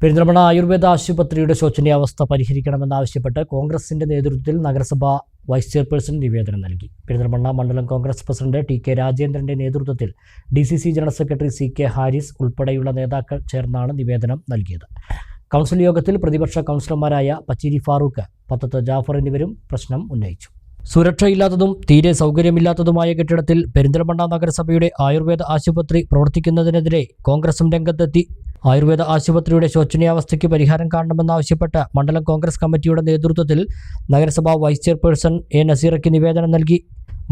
പെരിന്തൽമണ്ണ ആയുർവേദ ആശുപത്രിയുടെ ശോചനീയാവസ്ഥ പരിഹരിക്കണമെന്നാവശ്യപ്പെട്ട് കോൺഗ്രസിന്റെ നേതൃത്വത്തിൽ നഗരസഭ വൈസ് ചെയർപേഴ്സൺ നിവേദനം നൽകി. പെരിന്തൽമണ്ണ മണ്ഡലം കോൺഗ്രസ് പ്രസിഡന്റ് ടി കെ രാജേന്ദ്രന്റെ നേതൃത്വത്തിൽ D C C general secretary C K Haris ഉൾപ്പെടെയുള്ള നേതാക്കൾ ചേർന്നാണ് നിവേദനം നൽകിയത്. കൗൺസിൽ യോഗത്തിൽ പ്രതിപക്ഷ കൗൺസിലർമാരായ പച്ചിരി ഫാറൂഖ് പത്തത്ത് ജാഫർ എന്നിവരും പ്രശ്നം ഉന്നയിച്ചു. സുരക്ഷയില്ലാത്തതും തീരെ സൗകര്യമില്ലാത്തതുമായ കെട്ടിടത്തിൽ പെരിന്തൽമണ്ണ നഗരസഭയുടെ ആയുർവേദ ആശുപത്രി പ്രവർത്തിക്കുന്നതിനെതിരെ കോൺഗ്രസും രംഗത്തെത്തി ആയുർവേദ ആശുപത്രിയുടെ ശോചനീയാവസ്ഥയ്ക്ക് പരിഹാരം കാണണമെന്നാവശ്യപ്പെട്ട് മണ്ഡലം കോൺഗ്രസ് കമ്മിറ്റിയുടെ നേതൃത്വത്തിൽ നഗരസഭാ വൈസ് ചെയർപേഴ്സൺ എ നസീറയ്ക്ക് നിവേദനം നൽകി.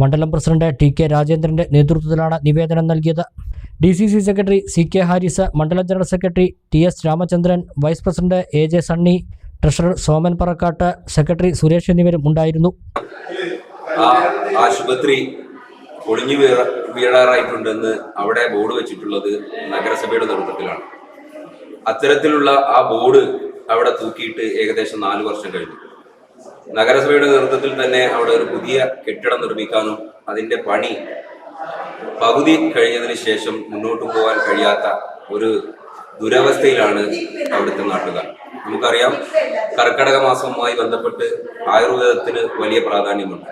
മണ്ഡലം പ്രസിഡന്റ് ടി കെ രാജേന്ദ്രന്റെ നേതൃത്വത്തിലാണ് നിവേദനം നൽകിയത്. D C C secretary C K Haris മണ്ഡലം general secretary T S Ramachandran vice president A J Sunny treasurer Soman Parakkat secretary Suresh എന്നിവരും ഉണ്ടായിരുന്നു. ആശുപത്രി ഒളിഞ്ഞു വീഴ വീഴാറായിട്ടുണ്ടെന്ന് അവിടെ ബോർഡ് വെച്ചിട്ടുള്ളത് നഗരസഭയുടെ നേതൃത്വത്തിലാണ്. അത്തരത്തിലുള്ള ആ ബോർഡ് അവിടെ തൂക്കിയിട്ട് ഏകദേശം നാല് വർഷം കഴിഞ്ഞു. നഗരസഭയുടെ നേതൃത്വത്തിൽ തന്നെ അവിടെ ഒരു പുതിയ കെട്ടിടം നിർമ്മിക്കാനും അതിന്റെ പണി പകുതി കഴിഞ്ഞതിന് ശേഷം മുന്നോട്ട് പോകാൻ കഴിയാത്ത ഒരു ദുരവസ്ഥയിലാണ് അവിടുത്തെ നാട്ടുകാർ. നമുക്കറിയാം കർക്കടക മാസവുമായി ബന്ധപ്പെട്ട് ആയുർവേദത്തിന് വലിയ പ്രാധാന്യമുണ്ട്.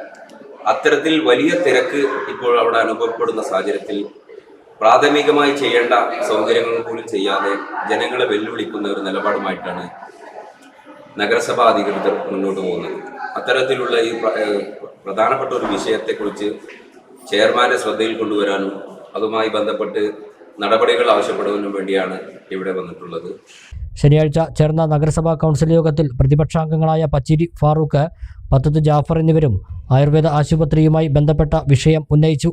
അത്തരത്തിൽ വലിയ തിരക്ക് ഇപ്പോൾ അവിടെ അനുഭവപ്പെടുന്ന സാഹചര്യത്തിൽ പ്രാഥമികമായി ചെയ്യേണ്ട സൗകര്യങ്ങൾ പോലും ചെയ്യാതെ ജനങ്ങളെ വെല്ലുവിളിക്കുന്ന ഒരു നിലപാടുമായിട്ടാണ് നഗരസഭാ അധികൃതർ മുന്നോട്ട് പോകുന്നത്. അത്തരത്തിലുള്ള ഈ പ്രധാനപ്പെട്ട ഒരു വിഷയത്തെക്കുറിച്ച് ചെയർമാന്റെ ശ്രദ്ധയിൽ കൊണ്ടുവരാനും അതുമായി ബന്ധപ്പെട്ട് നടപടികൾ ആവശ്യപ്പെടുന്നതിനും വേണ്ടിയാണ് ഇവിടെ വന്നിട്ടുള്ളത്. ശനിയാഴ്ച ചേർന്ന നഗരസഭാ കൗൺസിൽ യോഗത്തിൽ പ്രതിപക്ഷാംഗങ്ങളായ പച്ചിരി ഫാറൂഖ് പത്തത്ത് ജാഫർ എന്നിവരും ആയുർവേദ ആശുപത്രിയുമായി ബന്ധപ്പെട്ട വിഷയം ഉന്നയിച്ചു.